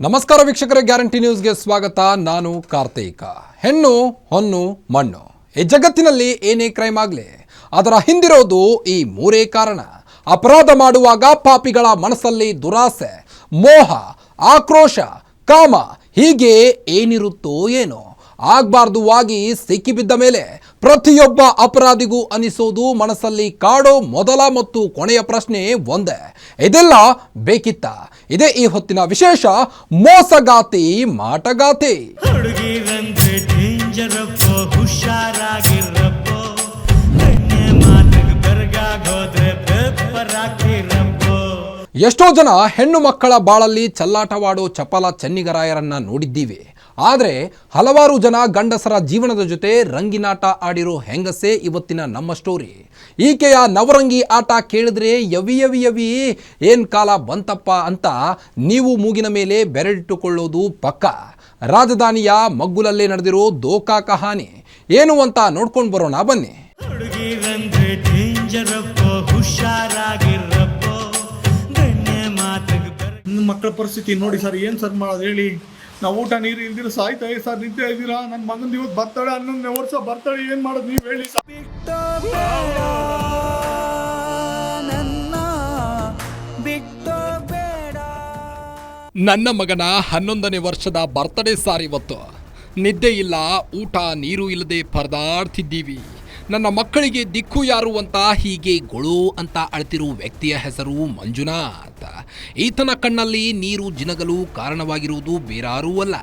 ನಮಸ್ಕಾರ ವೀಕ್ಷಕರ, ಗ್ಯಾರಂಟಿ ನ್ಯೂಸ್ಗೆ ಸ್ವಾಗತ. ನಾನು ಕಾರ್ತಿಕ. ಹೆಣ್ಣು, ಹೊನ್ನು, ಮಣ್ಣು. ಈ ಜಗತ್ತಿನಲ್ಲಿ ಏನೇ ಕ್ರೈಮ್ ಆಗಲಿ, ಅದರ ಹಿಂದಿರೋದು ಈ ಮೂರೇ ಕಾರಣ. ಅಪರಾಧ ಮಾಡುವಾಗ ಪಾಪಿಗಳ ಮನಸ್ಸಲ್ಲಿ ದುರಾಸೆ, ಮೋಹ, ಆಕ್ರೋಶ, ಕಾಮ, ಹೀಗೆ ಏನಿರುತ್ತೋ ಏನೋ. ಆಗಬಾರ್ದು ಆಗಿ ಸಿಕ್ಕಿಬಿದ್ದ ಮೇಲೆ ಪ್ರತಿಯೊಬ್ಬ ಅಪರಾಧಿಗೂ ಅನಿಸೋದು ಮನಸ್ಸಲ್ಲಿ ಕಾಡೋ ಮೊದಲ ಮತ್ತು ಕೊನೆಯ ಪ್ರಶ್ನೆ ಒಂದೇ. ಇದೆಲ್ಲ ಬೇಕಿತ್ತ? ಇದೇ ಈ ಹೊತ್ತಿನ ವಿಶೇಷ ಮೋಸಗಾತಿ ಮಾಟಗಾತಿ. ಎಷ್ಟೋ ಜನ ಹೆಣ್ಣು ಮಕ್ಕಳ ಬಾಳಲ್ಲಿ ಚಲ್ಲಾಟವಾಡೋ ಚಪಲ ಚೆನ್ನಿಗರಾಯರನ್ನ ನೋಡಿದ್ದೀವಿ. ಆದರೆ ಹಲವಾರು ಜನ ಗಂಡಸರ ಜೀವನದ ಜೊತೆ ರಂಗಿನಾಟ ಆಡಿರೋ ಹೆಂಗಸೇ ಇವತ್ತಿನ ನಮ್ಮ ಸ್ಟೋರಿ. ಈಕೆಯ ನವರಂಗಿ ಆಟ ಕೇಳಿದ್ರೆ ಯವಿ ಯವಿ ಯವಿ ಏನ್ ಕಾಲ ಬಂತಪ್ಪ ಅಂತ ನೀವು ಮೂಗಿನ ಮೇಲೆ ಬೆರಳಿಟ್ಟುಕೊಳ್ಳೋದು ಪಕ್ಕ. ರಾಜಧಾನಿಯ ಮಗ್ಗುಲಲ್ಲೇ ನಡೆದಿರೋ ದೋಕಾ ಕಹಾನಿ. ಏನು ಅಂತ ನೋಡ್ಕೊಂಡು ಬರೋಣ ಬನ್ನಿ. ಮಕ್ಕಳ ಪರಿಸ್ಥಿತಿ ನೋಡಿ ಸರ್ ಏನು ಸರ್ ಮಾಡೋದು ಹೇಳಿ. ನಾವು ಊಟ ನೀರು ಇಲ್ದಿರ ಸಾಯ್ತಾ ಇದೆ ಸರ್ ನಿದ್ದೆ ಇದ್ದೀರಾ ನನ್ನ ಮಗನ ಇವತ್ತು ಬರ್ತಾಳೆ ಹನ್ನೊಂದನೇ ವರ್ಷ ಬರ್ತಾಳೆ ಏನು ಮಾಡೋದು ನೀವು ಹೇಳಿ ನನ್ನ ಮಗನ ಹನ್ನೊಂದನೇ ವರ್ಷದ ಬರ್ತಡೇ ಸಾರ್ ಇವತ್ತು. ನಿದ್ದೆ ಇಲ್ಲ ಊಟ ನೀರು ಇಲ್ಲದೆ ಪರದಾಡ್ತಿದ್ದೀವಿ. ನನ್ನ ಮಕ್ಕಳಿಗೆ ದಿಕ್ಕು ಯಾರು ಅಂತ ಹೀಗೆ ಗೊಳು ಅಂತ ಅಳ್ತಿರೋ ವ್ಯಕ್ತಿಯ ಹೆಸರು ಮಂಜುನಾಥ್. ಈತನ ಕಣ್ಣಲ್ಲಿ ನೀರು ಜಿನಗಲು ಕಾರಣವಾಗಿರುವುದು ಬೇರಾರೂ ಅಲ್ಲ.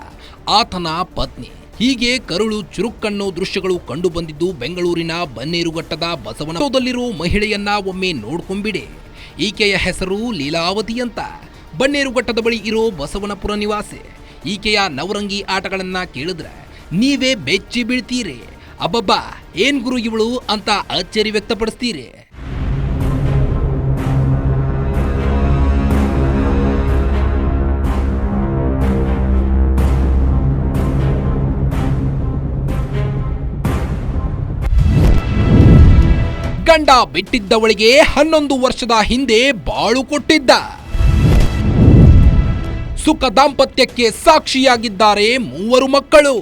ಆತನ ಪತ್ನಿ. ಹೀಗೆ ಕರುಳು ಚುರುಕ್ಕಣ್ಣು ದೃಶ್ಯಗಳು ಕಂಡು ಬಂದಿದ್ದು ಬೆಂಗಳೂರಿನ ಬನ್ನೇರುಘಟ್ಟದ ಬಸವನದಲ್ಲಿರುವ ಮಹಿಳೆಯನ್ನ ಒಮ್ಮೆ ನೋಡ್ಕೊಂಬಿಡಿ. ಈಕೆಯ ಹೆಸರು ಲೀಲಾವತಿ ಅಂತ. ಬನ್ನೇರುಘಟ್ಟದ ಬಳಿ ಇರೋ ಬಸವನಪುರ ನಿವಾಸಿ. ಈಕೆಯ ನವರಂಗಿ ಆಟಗಳನ್ನ ಕೇಳಿದ್ರೆ, ನೀವೇ ಬೆಚ್ಚಿ ಬೀಳ್ತೀರಿ. ಅಬ್ಬಬ್ಬಾ, ಏನ್ ಗುರು ಇವಳು? ಅಂತ ಅಚ್ಚರಿ ವ್ಯಕ್ತಪಡಿಸ್ತೀರಿ. ಗಂಡ ಬಿಟ್ಟಿದ್ದವಳಿಗೆ ಹನ್ನೊಂದು ವರ್ಷದ ಹಿಂದೆ ಬಾಳು ಕೊಟ್ಟಿದ್ದ. ಸುಖ ದಾಂಪತ್ಯಕ್ಕೆ ಸಾಕ್ಷಿಯಾಗಿದ್ದಾರೆ ಮೂವರು ಮಕ್ಕಳು.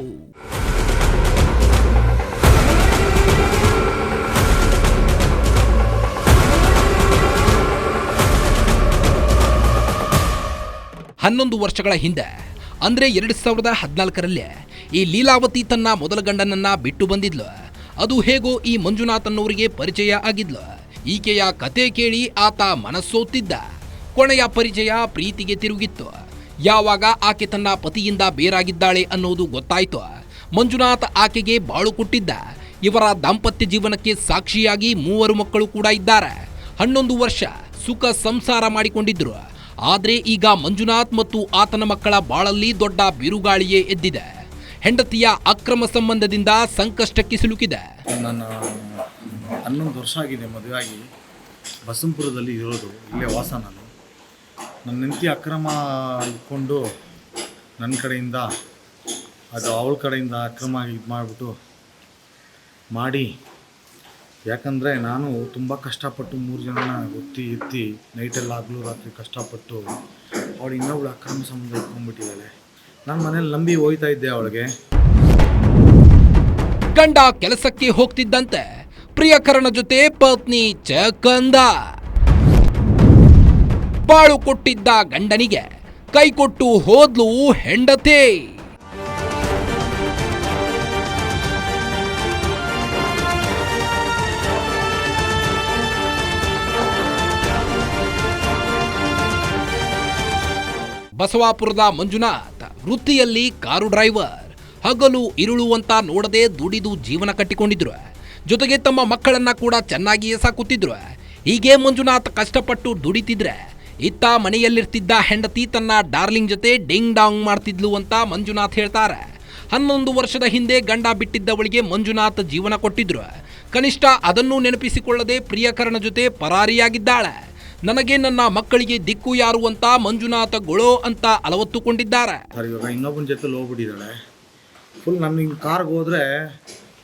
ಹನ್ನೊಂದು ವರ್ಷಗಳ ಹಿಂದೆ, ಅಂದ್ರೆ ಎರಡು ಸಾವಿರದ ಹದಿನಾಲ್ಕರಲ್ಲಿ, ಈ ಲೀಲಾವತಿ ತನ್ನ ಮೊದಲ ಗಂಡನನ್ನ ಬಿಟ್ಟು ಬಂದಿದ್ಲು. ಅದು ಹೇಗೋ ಈ ಮಂಜುನಾಥ್ ಪರಿಚಯ ಆಗಿದ್ಲು. ಈಕೆಯ ಕತೆ ಕೇಳಿ ಆತ ಮನಸ್ಸೋತಿದ್ದ. ಕೊನೆಯ ಪರಿಚಯ ಪ್ರೀತಿಗೆ ತಿರುಗಿತ್ತು. ಯಾವಾಗ ಆಕೆ ತನ್ನ ಪತಿಯಿಂದ ಬೇರಾಗಿದ್ದಾಳೆ ಅನ್ನೋದು ಗೊತ್ತಾಯ್ತು. ಮಂಜುನಾಥ್ ಆಕೆಗೆ ಬಾಳು ಕೊಟ್ಟಿದ್ದ. ಇವರ ದಾಂಪತ್ಯ ಜೀವನಕ್ಕೆ ಸಾಕ್ಷಿಯಾಗಿ ಮೂವರು ಮಕ್ಕಳು ಕೂಡ ಇದ್ದಾರೆ. ಹನ್ನೊಂದು ವರ್ಷ ಸುಖ ಸಂಸಾರ ಮಾಡಿಕೊಂಡಿದ್ರು. ಆದರೆ ಈಗ ಮಂಜುನಾಥ್ ಮತ್ತು ಆತನ ಮಕ್ಕಳ ಬಾಳಲ್ಲಿ ದೊಡ್ಡ ಬಿರುಗಾಳಿಯೇ ಎದ್ದಿದೆ. ಹೆಂಡತಿಯ ಅಕ್ರಮ ಸಂಬಂಧದಿಂದ ಸಂಕಷ್ಟಕ್ಕೆ ಸಿಲುಕಿದೆ. ನನ್ನ ಹನ್ನೊಂದು ವರ್ಷ ಆಗಿದೆ ಮದುವೆಯಾಗಿ. ಬಸಂಪುರದಲ್ಲಿ ಇರೋದು, ಇಲ್ಲೇ ವಾಸ ನಾನು. ನನ್ನ ಹೆಂಡತಿ ಅಕ್ರಮ ಇಟ್ಕೊಂಡು ನನ್ನ ಕಡೆಯಿಂದ, ಅದು ಅವಳ ಕಡೆಯಿಂದ ಅಕ್ರಮ ಇದು ಮಾಡಿಬಿಟ್ಟು ಮಾಡಿ. ಯಾಕಂದರೆ ನಾನು ತುಂಬ ಕಷ್ಟಪಟ್ಟು ಮೂರು ಜನನ ಒತ್ತಿ ಎತ್ತಿ, ನೈಟೆಲ್ಲ ಹಗಲು ರಾತ್ರಿ ಕಷ್ಟಪಟ್ಟು ಅವಳು ಇನ್ನೊಬ್ಳು ಅಕ್ರಮ ಸಂಬಂಧ ಇಟ್ಕೊಂಡ್ಬಿಟ್ಟಿದ್ದಾಳೆ. ನಾನು ಮನೇಲಿ ನಂಬಿ ಹೋಯ್ತಾ ಇದ್ದೆ ಅವಳಿಗೆ. ಗಂಡ ಕೆಲಸಕ್ಕೆ ಹೋಗ್ತಿದ್ದಂತೆ. ಪ್ರಿಯಕರನ ಜೊತೆ ಪತ್ನಿ ಚಕಂದ. ಬಾಳು ಕೊಟ್ಟಿದ್ದ ಗಂಡನಿಗೆ ಕೈಕೊಟ್ಟು ಹೋದ್ಲು ಹೆಂಡತಿ. ಬಸವಾಪುರದ ಮಂಜುನಾಥ್ ವೃತ್ತಿಯಲ್ಲಿ ಕಾರು ಡ್ರೈವರ್, ಹಗಲು ಇರುಳು ಅಂತ ನೋಡದೆ ದುಡಿದು ಜೀವನ ಕಟ್ಟಿಕೊಂಡಿದ್ರು. ಜೊತೆಗೆ ತಮ್ಮ ಮಕ್ಕಳನ್ನ ಕೂಡ ಚೆನ್ನಾಗಿಯೇ ಸಾಕುತ್ತಿದ್ರು. ಹೀಗೆ ಮಂಜುನಾಥ್ ಕಷ್ಟಪಟ್ಟು ದುಡಿತಿದ್ರೆ, ಇತ್ತ ಮನೆಯಲ್ಲಿರ್ತಿದ್ದ ಹೆಂಡತಿ ತನ್ನ ಡಾರ್ಲಿಂಗ್ ಜೊತೆ ಡಿಂಗ್ ಡಾಂಗ್ ಮಾಡ್ತಿದ್ಲು ಅಂತ ಮಂಜುನಾಥ್ ಹೇಳ್ತಾರೆ. ಹನ್ನೊಂದು ವರ್ಷದ ಹಿಂದೆ ಗಂಡ ಬಿಟ್ಟಿದ್ದವಳಿಗೆ ಮಂಜುನಾಥ್ ಜೀವನ ಕೊಟ್ಟಿದ್ರು. ಕನಿಷ್ಠ ಅದನ್ನು ನೆನಪಿಸಿಕೊಳ್ಳದೆ ಪ್ರಿಯಕರನ ಜೊತೆ ಪರಾರಿಯಾಗಿದ್ದಾಳೆ. ನನಗೆ ನನ್ನ ಮಕ್ಕಳಿಗೆ ದಿಕ್ಕು ಯಾರು ಅಂತ ಮಂಜುನಾಥ ಗೊಳೋ ಅಂತ ಅಲವತ್ತುಕೊಂಡಿದ್ದಾರೆ ಸರ್, ಇವಾಗ ಇನ್ನೊಬ್ಬನ ಜೊತೆ ಹೋಗ್ಬಿಟ್ಟಿದ್ದಾಳೆ. ಫುಲ್ ನನ್ನ ಹಿಂಗೆ ಕಾರ್ಗೆ ಹೋದರೆ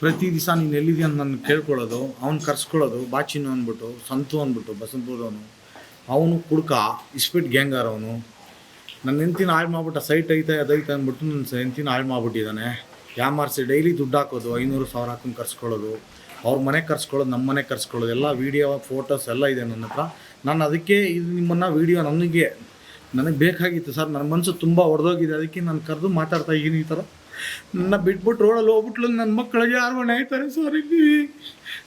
ಪ್ರತಿ ದಿವಸ ನೀನು ಎಲ್ಲಿದೆಯಾ ಅಂತ ನನ್ನ ಕೇಳ್ಕೊಳ್ಳೋದು, ಅವ್ನು ಕರ್ಸ್ಕೊಳ್ಳೋದು, ಬಾಚಿನು ಅಂದ್ಬಿಟ್ಟು ಸಂತು ಅಂದ್ಬಿಟ್ಟು ಬಸಂತಪುರದವನು ಅವನು ಕುಡ್ಕ, ಇಸ್ಪಿಟ್ ಗ್ಯಾಂಗರ್ ಅವನು ನನ್ನ ಹೆಂಡ್ತಿನ ಹಾಳು ಮಾಡ್ಬಿಟ್ಟ, ಸೈಟ್ ಐತೆ ಅದೈತೆ ಅಂದ್ಬಿಟ್ಟು ನನ್ನ ಹೆಂಡ್ತಿನ ಹಾಳು ಮಾಡ್ಬಿಟ್ಟಿದ್ದಾನೆ. ಯಾಮಾರಿಸಿ ಡೈಲಿ ದುಡ್ಡು ಹಾಕೋದು, ಐನೂರು ಸಾವಿರ ಹಾಕೊಂಡು ಕರ್ಸ್ಕೊಳ್ಳೋದು, ಅವ್ರ ಮನೆಗೆ ಕರ್ಸ್ಕೊಳ್ಳೋದು ನಮ್ಮ ಮನೆಗೆ ಕರ್ಸ್ಕೊಳ್ಳೋದು, ಎಲ್ಲ ವೀಡಿಯೋ ಫೋಟೋಸ್ ಎಲ್ಲ ಇದೆ ನನ್ನ ಹತ್ರ. ನಾನು ಅದಕ್ಕೆ ಇದು ನಿಮ್ಮನ್ನು ವೀಡಿಯೋ ನನಗೆ ನನಗೆ ಬೇಕಾಗಿತ್ತು ಸರ್. ನನ್ನ ಮನಸ್ಸು ತುಂಬ ಹೊಡೆದೋಗಿದೆ ಅದಕ್ಕೆ ನಾನು ಕರೆದು ಮಾತಾಡ್ತಾ ಇದ್ದೀನಿ ಈ ಥರ. ನನ್ನ ಬಿಟ್ಬಿಟ್ಟು ರೋಡಲ್ಲಿ ಹೋಗ್ಬಿಟ್ಲು ನನ್ನ ಮಕ್ಕಳಿಗೆ ಯಾರು ಮನೆ ಆಯ್ತಾರೆ ಸರ್ ಇಲ್ಲಿ?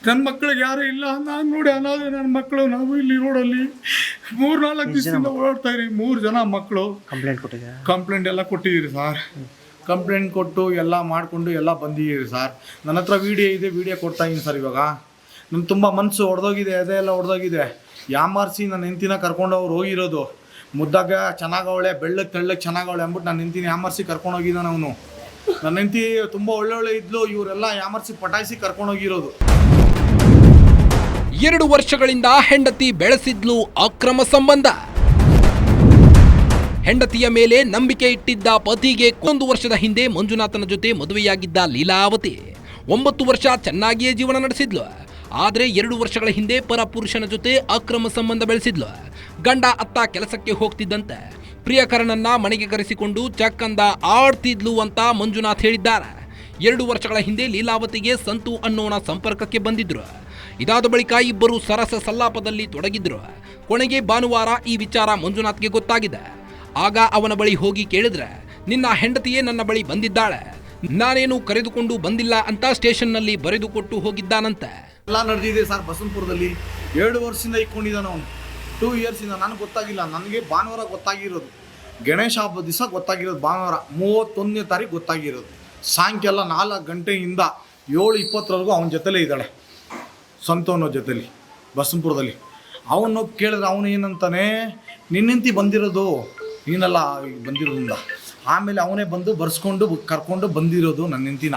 ನನ್ನ ಮಕ್ಕಳಿಗೆ ಯಾರು ಇಲ್ಲ? ನಾನು ನೋಡಿ ಅನ್ನೋದು ನನ್ನ ಮಕ್ಕಳು ನಾವು ಇಲ್ಲಿ ರೋಡಲ್ಲಿ ಮೂರು ನಾಲ್ಕು ದಿವಸದಿಂದ ಓಡಾಡ್ತಾ ಇರಿ ಮೂರು ಜನ ಮಕ್ಕಳು ಕಂಪ್ಲೇಂಟ್ ಕೊಟ್ಟಿದ್ದೀರಿ? ಕಂಪ್ಲೇಂಟ್ ಎಲ್ಲ ಕೊಟ್ಟಿದ್ದೀರಿ ಸರ್. ಕಂಪ್ಲೇಂಟ್ ಕೊಟ್ಟು ಎಲ್ಲ ಮಾಡಿಕೊಂಡು ಎಲ್ಲ ಬಂದಿದ್ದೀರಿ ಸರ್. ನನ್ನ ಹತ್ರ ವೀಡಿಯೋ ಇದೆ. ವೀಡಿಯೋ ಕೊಡ್ತಾ ಇದ್ದೀನಿ ಸರ್ ಇವಾಗ. ನನ್ನ ತುಂಬ ಮನಸ್ಸು ಹೊಡೆದೋಗಿದೆ ಅದೇ ಎಲ್ಲ ಹೊಡೆದೋಗಿದೆ ಯಾಮಾರಿಸಿ ನನ್ನ ಹೆಂಡ್ತಿನ ಕರ್ಕೊಂಡು ಅವ್ರು ಹೋಗಿರೋದು. ಮುದ್ದಾಗ ಚೆನ್ನಾಗವಳೆ ಬೆಳ್ಳಕ್ಕೆ ತೆಳ್ಳಗೆ ಚೆನ್ನಾಗವಳೆ ಅಂದ್ಬಿಟ್ಟು ನನ್ನ ಹೆಂಡ್ತಿನ ಕರ್ಕೊಂಡು ಹೋಗಿದ್ದಾನೆ ಅವನು. ನನ್ನ ಹೆಂಡ್ತಿ ತುಂಬ ಒಳ್ಳೊಳ್ಳೆ ಇದ್ಲು, ಇವರೆಲ್ಲ ಯಾಮಾರಿಸಿ ಪಟಾಯಿಸಿ ಕರ್ಕೊಂಡೋಗಿರೋದು ಎರಡು ವರ್ಷಗಳಿಂದ ಹೆಂಡತಿ ಬೆಳೆಸಿದ್ಲು ಅಕ್ರಮ ಸಂಬಂಧ. ಹೆಂಡತಿಯ ಮೇಲೆ ನಂಬಿಕೆ ಇಟ್ಟಿದ್ದ ಪತಿಗೆ ಒಂದು ವರ್ಷದ ಹಿಂದೆ ಮಂಜುನಾಥನ ಜೊತೆ ಮದುವೆಯಾಗಿದ್ದ ಲೀಲಾವತಿ. ಒಂಬತ್ತು ವರ್ಷ ಚೆನ್ನಾಗಿಯೇ ಜೀವನ ನಡೆಸಿದ್ಲು. ಆದರೆ ಎರಡು ವರ್ಷಗಳ ಹಿಂದೆ ಪರ ಪುರುಷನ ಜೊತೆ ಅಕ್ರಮ ಸಂಬಂಧ ಬೆಳೆಸಿದ್ಲು. ಗಂಡ ಅತ್ತ ಕೆಲಸಕ್ಕೆ ಹೋಗ್ತಿದ್ದಂತೆ. ಪ್ರಿಯಕರನನ್ನ ಮನೆಗೆ ಕರೆಸಿಕೊಂಡು ಚಕ್ಕಂದ ಆಡ್ತಿದ್ಲು ಅಂತ ಮಂಜುನಾಥ್ ಹೇಳಿದ್ದಾರೆ. ಎರಡು ವರ್ಷಗಳ ಹಿಂದೆ ಲೀಲಾವತಿಗೆ ಸಂತು ಅನ್ನೋನ ಸಂಪರ್ಕಕ್ಕೆ ಬಂದಿದ್ರು. ಇದಾದ ಬಳಿಕ ಇಬ್ಬರು ಸರಸ ಸಲ್ಲಾಪದಲ್ಲಿ ತೊಡಗಿದ್ರು. ಕೊನೆಗೆ ಭಾನುವಾರ ಈ ವಿಚಾರ ಮಂಜುನಾಥ್ಗೆ ಗೊತ್ತಾಗಿದೆ. ಆಗ ಅವನ ಬಳಿ ಹೋಗಿ ಕೇಳಿದ್ರೆ, ನಿನ್ನ ಹೆಂಡತಿಯೇ ನನ್ನ ಬಳಿ ಬಂದಿದ್ದಾಳೆ. ನಾನೇನು ಕರೆದುಕೊಂಡು ಬಂದಿಲ್ಲ ಅಂತ ಸ್ಟೇಷನ್ನಲ್ಲಿ ಬರೆದುಕೊಟ್ಟು ಹೋಗಿದ್ದಾನಂತೆ. ಎಲ್ಲ ನಡೆದಿದೆ ಸರ್. ಬಸವನಪುರದಲ್ಲಿ ಎರಡು ವರ್ಷದಿಂದ ಇಟ್ಕೊಂಡಿದ್ದಾನೆ ಅವನು. ಟೂ ಇಯರ್ಸಿಂದ ನನಗೆ ಗೊತ್ತಾಗಿಲ್ಲ. ನನಗೆ ಭಾನುವಾರ ಗೊತ್ತಾಗಿರೋದು. ಗಣೇಶ ಹಬ್ಬದ ದಿವಸ ಗೊತ್ತಾಗಿರೋದು ಭಾನುವಾರ. ಮೂವತ್ತೊಂದನೇ ತಾರೀಕು ಗೊತ್ತಾಗಿರೋದು. ಸಾಯಂಕಾಲ ನಾಲ್ಕು ಗಂಟೆಯಿಂದ ಏಳು ಇಪ್ಪತ್ತರವರೆಗೂ ಅವನ ಜೊತೆಲೇ ಇದ್ದಾಳೆ. ಸ್ವಂತ ಅನ್ನೋ ಜೊತೆಲಿ, ಬಸವನಪುರದಲ್ಲಿ. ಅವನು ಕೇಳಿದ್ರೆ ಅವನು ಏನಂತಾನೆ ನಿನ್ನಂತಿ ಬಂದಿರೋದು? ನೀನೆಲ್ಲ ಬಂದಿರೋದ್ರಿಂದ. ಆಮೇಲೆ ಅವನೇ ಬಂದು ಬರ್ಸ್ಕೊಂಡು ಕರ್ಕೊಂಡು ಬಂದಿರೋದು ನನ್ನ ಹೆಂಡ್ತಿನ.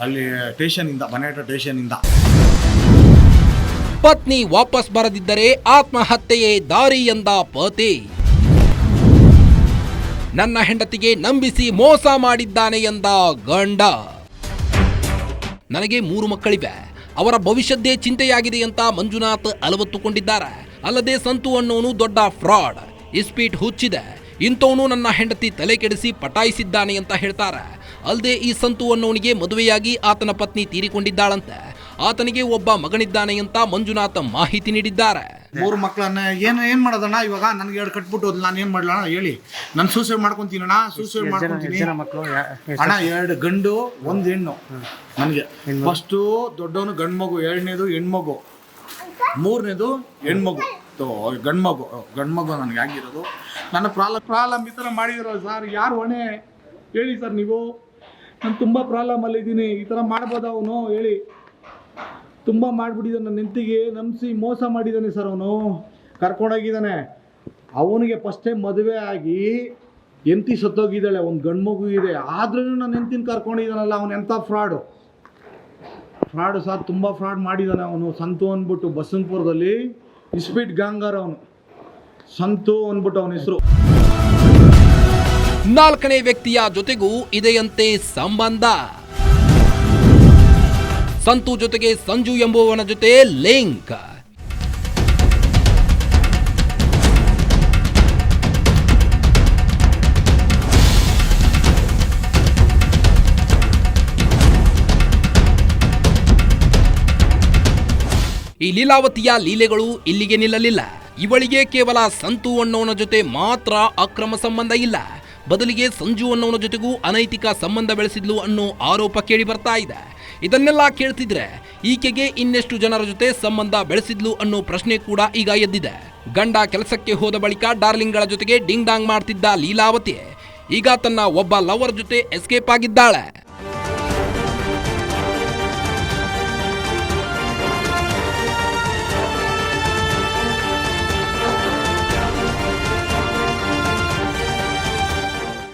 ಅಲ್ಲಿ ಸ್ಟೇಷನಿಂದ ಬನೇಟ ಸ್ಟೇಷನಿಂದ ಪತ್ನಿ ವಾಪಸ್ ಬರದಿದ್ದರೆ ಆತ್ಮಹತ್ಯೆಯೇ ದಾರಿ ಎಂದ ಪತಿ. ನನ್ನ ಹೆಂಡತಿಗೆ ನಂಬಿಸಿ ಮೋಸ ಮಾಡಿದ್ದಾನೆ ಎಂದ ಗಂಡ. ನನಗೆ ಮೂರು ಮಕ್ಕಳಿವೆ. ಅವರ ಭವಿಷ್ಯದ್ದೇ ಚಿಂತೆಯಾಗಿದೆ ಅಂತ ಮಂಜುನಾಥ್ ಅಲವತ್ತುಕೊಂಡಿದ್ದಾರೆ. ಅಲ್ಲದೆ ಸಂತು ಅನ್ನೋನು ದೊಡ್ಡ ಫ್ರಾಡ್. ಇಸ್ಪೀಟ್ ಹುಚ್ಚಿದೆ. ಇಂಥವನು ನನ್ನ ಹೆಂಡತಿ ತಲೆ ಕೆಡಿಸಿ ಪಟಾಯಿಸಿದ್ದಾನೆ ಅಂತ ಹೇಳ್ತಾರೆ. ಅಲ್ಲದೆ ಈ ಸಂತು ಅನ್ನೋನಿಗೆ ಮದುವೆಯಾಗಿ ಆತನ ಪತ್ನಿ ತೀರಿಕೊಂಡಿದ್ದಾಳಂತೆ. ಆತನಿಗೆ ಒಬ್ಬ ಮಗನಿದ್ದಾನೆ ಅಂತ ಮಂಜುನಾಥ ಮಾಹಿತಿ ನೀಡಿದ್ದಾರೆ. ಮೂರು ಮಕ್ಕಳನ್ನ ಏನು ಏನು ಮಾಡೋದಣ್ಣ ಇವಾಗ? ನನಗೆ ಎರಡು ಕಟ್ಬಿಟ್ಟು ನಾನು ಏನು ಮಾಡ್ಲಣ್ಣ? ಹೇಳಿ. ನಾನು ಸೂಸೈಡ್ ಮಾಡ್ಕೊಂತೀನಣ್ಣ? ಸೂಸೈಡ್ ಜನ ಮಾಡ್ಕೊಂತೀನಿ. ಅಣ್ಣ ಎರಡು ಗಂಡು ಒಂದು ಹೆಣ್ಣು. ನನಗೆ. ಫಸ್ಟ್ ದೊಡ್ಡವನು ಗಂಡು ಮಗು ಎರಡನೇದು ಹೆಣ್ಮಗು. ಮೂರನೇದು ಹೆಣ್ಮಗು. ಗಂಡ್ಮಗು ಗಂಡ್ಮಗು. ಗಂಡು ಮಗು ನನಗೆ ಆಗಿರೋದು. ನನ್ನ ಪ್ರಾಲ ಪ್ರಾಬ್ಲಮ್ ಈ ಥರ ಮಾಡಿದಿರೋ ಸರ್ ಯಾರು ಹೊಣೆ ಹೇಳಿ ಸರ್ ನೀವು. ನಾನು ತುಂಬ ಪ್ರಾಲಂ ಇದ್ದೀನಿ. ಈ ಥರ ಮಾಡ್ಬೋದ ಅವನು? ಹೇಳಿ. ತುಂಬ ನನ್ನ ನೆಂತಿಗೆ ನಂಬಿಸಿ ಮೋಸ ಮಾಡಿದ್ದಾನೆ ಸರ್ ಅವನು. ಕರ್ಕೊಂಡೋಗಿದ್ದಾನೆ. ಅವನಿಗೆ ಫಸ್ಟ್ ಟೈಮ್ ಮದುವೆ ಆಗಿ ಎಂತಿ ಸತ್ತೋಗಿದ್ದಾಳೆ ಒಂದು ಗಂಡು ಮಗು ಇದೆ. ಆದ್ರೂ ನನ್ನ ಹೆಂಡ್ತಿನ ಕರ್ಕೊಂಡಿದ್ದಾನಲ್ಲ, ಅವನು ಎಂಥ ಫ್ರಾಡು ಫ್ರಾಡು ಸರ್ ತುಂಬ ಫ್ರಾಡ್ ಮಾಡಿದ್ದಾನೆ ಅವನು. ಸಂತು ಅಂದ್ಬಿಟ್ಟು ಬಸವನಪುರದಲ್ಲಿ ಇಸ್ಪೀಟ್ ಗಾಂಗಾರ್ ಅವನು. ಸಂತು ಅಂದ್ಬಿಟ್ಟು ಅವನ ಹೆಸರು. ನಾಲ್ಕನೇ ವ್ಯಕ್ತಿಯ ಜೊತೆಗೂ ಇದೆಯಂತೆ ಸಂಬಂಧ. ಸಂತು ಜೊತೆಗೆ ಸಂಜು ಎಂಬುವವನ ಜೊತೆ ಲಿಂಕ್. ಈ ಲೀಲಾವತಿಯ ಲೀಲೆಗಳು ಇಲ್ಲಿಗೆ ನಿಲ್ಲಲಿಲ್ಲ. ಇವಳಿಗೆ ಕೇವಲ ಸಂತು ಅನ್ನೋನ ಜೊತೆ ಮಾತ್ರ ಅಕ್ರಮ ಸಂಬಂಧ ಇಲ್ಲ. ಬದಲಿಗೆ ಸಂಜು ಅನ್ನೋನ ಜೊತೆಗೂ ಅನೈತಿಕ ಸಂಬಂಧ ಬೆಳೆಸಿದ್ಲು ಅನ್ನೋ ಆರೋಪ ಕೇಳಿ ಬರ್ತಾ ಇದೆ. ಇದನ್ನೆಲ್ಲ ಕೇಳ್ತಿದ್ರೆ ಈಕೆಗೆ ಇನ್ನೆಷ್ಟು ಜನರ ಜೊತೆ ಸಂಬಂಧ ಬೆಳೆಸಿದ್ಲು ಅನ್ನೋ ಪ್ರಶ್ನೆ ಕೂಡ ಈಗ ಎದ್ದಿದೆ. ಗಂಡ ಕೆಲಸಕ್ಕೆ ಹೋದ ಬಳಿಕ ಡಾರ್ಲಿಂಗ್ಗಳ ಜೊತೆಗೆ ಡಿಂಗ್ ಡಾಂಗ್ ಮಾಡ್ತಿದ್ದ ಲೀಲಾವತಿ ಈಗ ತನ್ನ ಒಬ್ಬ ಲವರ್ ಜೊತೆ ಎಸ್ಕೇಪ್ ಆಗಿದ್ದಾಳೆ.